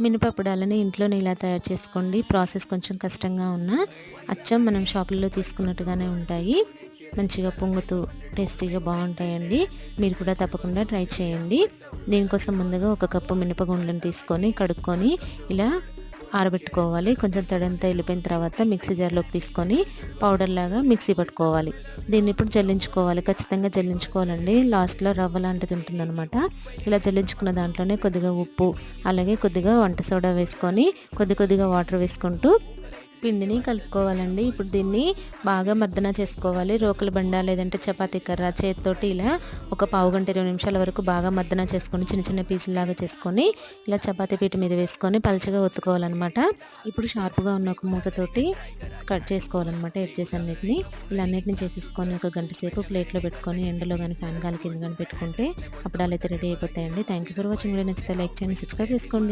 మినపప్పుడాలని ఇంట్లోనే ఇలా తయారు చేసుకోండి. ప్రాసెస్ కొంచెం కష్టంగా ఉన్నా అచ్చం మనం షాపుల్లో తీసుకున్నట్టుగానే ఉంటాయి. మంచిగా పొంగుతూ టేస్టీగా బాగుంటాయండి. మీరు కూడా తప్పకుండా ట్రై చేయండి. దీనికోసం ముందుగా ఒక కప్పు మినపగుండ్లను తీసుకొని కడుక్కొని ఇలా ఆరబెట్టుకోవాలి. కొంచెం తడంతా వెళ్ళిపోయిన తర్వాత మిక్సీ జార్లోకి తీసుకొని పౌడర్ లాగా మిక్సీ పట్టుకోవాలి. దీన్ని ఇప్పుడు జల్లించుకోవాలి. ఖచ్చితంగా జల్లించుకోవాలండి. లాస్ట్లో రవ్వ లాంటిది ఉంటుందన్నమాట. ఇలా జల్లించుకున్న దాంట్లోనే కొద్దిగా ఉప్పు అలాగే కొద్దిగా వంట సోడా వేసుకొని కొద్ది కొద్దిగా వాటర్ వేసుకుంటూ పిండిని కలుపుకోవాలండి. ఇప్పుడు దీన్ని బాగా మర్దన చేసుకోవాలి. రోకల బండ లేదంటే చపాతీ కర్ర చేతితోటి ఇలా ఒక పావు గంట ఇరవై నిమిషాల వరకు బాగా మర్దన చేసుకొని చిన్న చిన్న పీసులాగా చేసుకొని ఇలా చపాతీ పీట మీద వేసుకొని పలుచగా ఒత్తుకోవాలన్నమాట. ఇప్పుడు షార్ప్గా ఉన్న ఒక మూతతోటి కట్ చేసుకోవాలన్నమాట. ఎడ్జెస్ అన్నిటిని ఇలా అన్నిటిని చేసేసుకొని ఒక గంట సేపు ప్లేట్లో పెట్టుకొని ఎండలో కానీ ఫ్యాన్ గాలి కింద కానీ పెట్టుకుంటే అప్పుడు అలా అయితే రెడీ అయిపోతాయండి. Thank you for watching. Video నచ్చితే లైక్ చేయండి సబ్స్క్రైబ్ చేసుకోండి.